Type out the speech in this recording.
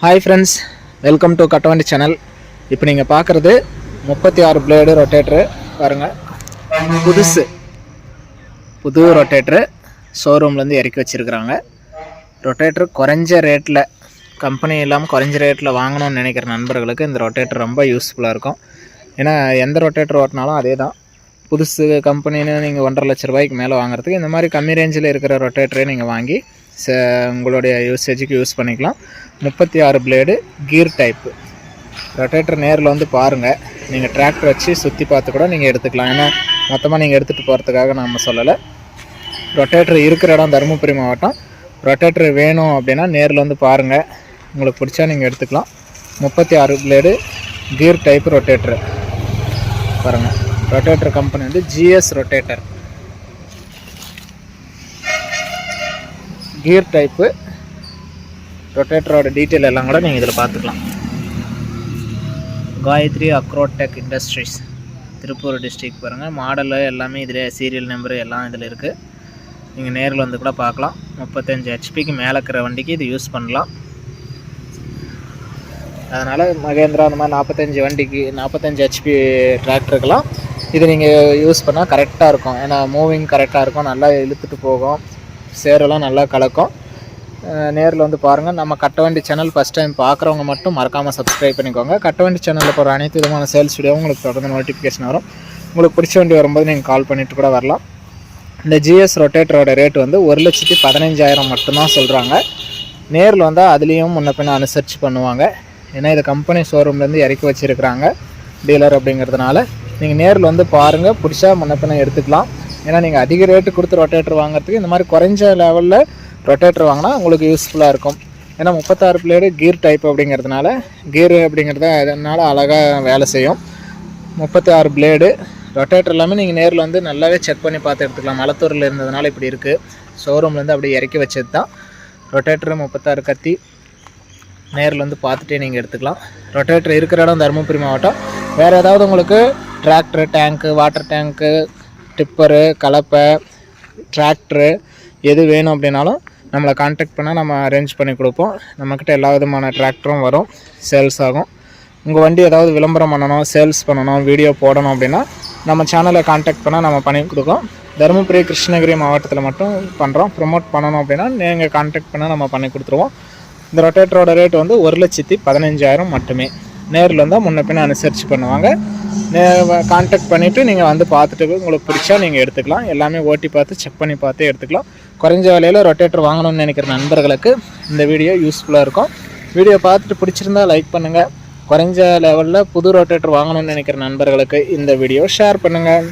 Hi friends welcome to Kattavandi channel இப்போ நீங்கள் பார்க்குறது முப்பத்தி ஆறு பிளேடு ரொட்டேட்ரு பாருங்கள் புதுசு. புது ரொட்டேட்ரு ஷோரூம்லேருந்து இறக்கி வச்சுருக்குறாங்க. ரொட்டேட்ரு குறைஞ்ச ரேட்டில் கம்பெனி இல்லாமல் குறைஞ்ச ரேட்டில் வாங்கணும்னு நினைக்கிற நண்பர்களுக்கு இந்த ரொட்டேட்ரு ரொம்ப யூஸ்ஃபுல்லாக இருக்கும். ஏன்னா எந்த ரொட்டேட்ரு ஓட்டினாலும் அதே தான் புதுசு கம்பெனின்னு நீங்கள் ஒன்றரை லட்ச ரூபாய்க்கு மேலே வாங்குறதுக்கு இந்த மாதிரி கம்மி ரேஞ்சில் இருக்கிற ரொட்டேட்டரே நீங்கள் வாங்கி உங்களுடைய யூசேஜுக்கு யூஸ் பண்ணிக்கலாம். முப்பத்தி ஆறு பிளேடு கீர் டைப்பு ரொட்டேட்டர் நேரில் வந்து பாருங்கள் நீங்கள் டிராக்டர் வச்சு சுற்றி பார்த்து கூட நீங்கள் எடுத்துக்கலாம். ஏன்னா மொத்தமாக நீங்கள் எடுத்துகிட்டு போகிறதுக்காக நம்ம சொல்லலை. ரொட்டேட்டர் இருக்கிற இடம் தருமபுரி மாவட்டம். ரொட்டேட்டர் வேணும் அப்படின்னா நேரில் வந்து பாருங்கள் உங்களுக்கு பிடிச்சா நீங்கள் எடுத்துக்கலாம். முப்பத்தி ஆறு பிளேடு கீர் டைப் ரொட்டேட்டர் பாருங்கள் ரொட்டேட்டர் கம்பெனி வந்து ஜிஎஸ் ரொட்டேட்டர் கியர் டைப்பு ரொட்டேட்டரோட டீட்டெயில் எல்லாம் கூட நீங்கள் இதில் பார்த்துக்கலாம். Gayathri Agrotech Industries Tiruppur district பாருங்கள் மாடலு எல்லாமே இதில் சீரியல் நம்பரு எல்லாம் இதில் இருக்குது நீங்கள் நேரில் வந்து கூட பார்க்கலாம். முப்பத்தஞ்சு ஹெச்பிக்கு மேலே இருக்கிற வண்டிக்கு இது யூஸ் பண்ணலாம். அதனால் மகேந்திரா அந்த மாதிரி நாற்பத்தஞ்சு வண்டிக்கு நாற்பத்தஞ்சு ஹெச்பி டிராக்டருக்கெல்லாம் இது நீங்கள் யூஸ் பண்ணால் கரெக்டாக இருக்கும். ஏன்னா மூவிங் கரெக்டாக இருக்கும். நல்லா இழுத்துட்டு போகும். சேரெல்லாம் நல்லா கலக்கும். நேரில் வந்து பாருங்கள் நம்ம கட்டவண்டி சேனல் ஃபஸ்ட் டைம் பார்க்குறவங்க மட்டும் மறக்காமல் சப்ஸ்கிரைப் பண்ணிக்கோங்க. கட்டவண்டி சேனலில் போகிற அனைத்து விதமான சேல்ஸ் வீடியோவும் உங்களுக்கு தொடர்ந்து நோட்டிஃபிகேஷன் வரும். உங்களுக்கு பிடிச்ச வண்டி வரும்போது நீங்கள் கால் பண்ணிவிட்டு கூட வரலாம். இந்த ஜிஎஸ் ரொட்டேட்டரோட ரேட் வந்து ஒரு லட்சத்தி பதினஞ்சாயிரம் மட்டும்தான் சொல்கிறாங்க நேரில் வந்தால் அதுலேயும் முன்ன பின்ன அனுசரித்து பண்ணுவாங்க. ஏன்னா இது கம்பெனி ஷோரூம்லேருந்து இறக்கி வச்சுருக்கிறாங்க டீலர் அப்படிங்கிறதுனால. நீங்கள் நேரில் வந்து பாருங்கள் பிடிச்சா முன்ன பின்ன எடுத்துக்கலாம். ஏன்னா நீங்கள் அதிக ரேட்டு கொடுத்து ரொட்டேட்டர் வாங்குறதுக்கு இந்த மாதிரி குறைஞ்ச லெவலில் ரொட்டேட்டர் வாங்கினா உங்களுக்கு யூஸ்ஃபுல்லாக இருக்கும். ஏன்னா முப்பத்தாறு பிளேடு கீர் டைப் அப்படிங்கிறதுனால கீர் அப்படிங்கிறத அதனால் அழகாக வேலை செய்யும். முப்பத்தி ஆறு பிளேடு ரொட்டேட்டர் எல்லாமே நீங்கள் நேரில் வந்து நல்லாவே செக் பண்ணி பார்த்து எடுத்துக்கலாம். மலத்தூரில் இருந்ததுனால இப்படி இருக்குது ஷோரூம்லேருந்து அப்படியே இறக்கி வச்சது தான் ரொட்டேட்டர் முப்பத்தாறு கத்தி நேரில் வந்து பார்த்துட்டே நீங்கள் எடுத்துக்கலாம். ரொட்டேட்டர் இருக்கிற இடம் தருமபுரி மாவட்டம். வேறு ஏதாவது உங்களுக்கு tractor tank water tank tipper கலப்பை டிராக்டரு எது வேணும் அப்படின்னாலும் நம்மளை காண்டாக்ட் பண்ணால் நம்ம அரேஞ்ச் பண்ணி கொடுப்போம். நம்மக்கிட்ட எல்லா விதமான டிராக்டரும் வரும். சேல்ஸ் ஆகும். உங்கள் வண்டி ஏதாவது விளம்பரம் பண்ணணும் சேல்ஸ் பண்ணணும் வீடியோ போடணும் அப்படின்னா நம்ம சேனலை காண்டாக்ட் பண்ணால் நம்ம பண்ணி கொடுக்கோம் தருமபுரி கிருஷ்ணகிரி மாவட்டத்தில் மட்டும் பண்ணுறோம் ப்ரொமோட் பண்ணணும் அப்படின்னா நீங்கள் காண்டாக்ட் பண்ணால் நம்ம பண்ணி கொடுத்துருவோம். இந்த ரொட்டேட்டரோட ரேட் வந்து ஒரு லட்சத்தி பதினஞ்சாயிரம் மட்டுமே. நேரில் வந்தால் முன்ன பின்ன அனுசரித்து பண்ணுவாங்க. நே கான்டாக்ட் பண்ணிவிட்டு நீங்கள் வந்து பார்த்துட்டு உங்களுக்கு பிடிச்சா நீங்கள் எடுத்துக்கலாம். எல்லாமே ஓட்டி பார்த்து செக் பண்ணி பார்த்து எடுத்துக்கலாம். குறைஞ்ச விலையில் ரொட்டேட்டர் வாங்கணும்னு நினைக்கிற நண்பர்களுக்கு இந்த வீடியோ யூஸ்ஃபுல்லாக இருக்கும். வீடியோ பார்த்துட்டு பிடிச்சிருந்தா லைக் பண்ணுங்கள் குறைஞ்ச லெவலில் புது ரொட்டேட்டர் வாங்கணும்னு நினைக்கிற நண்பர்களுக்கு இந்த வீடியோ ஷேர் பண்ணுங்கள்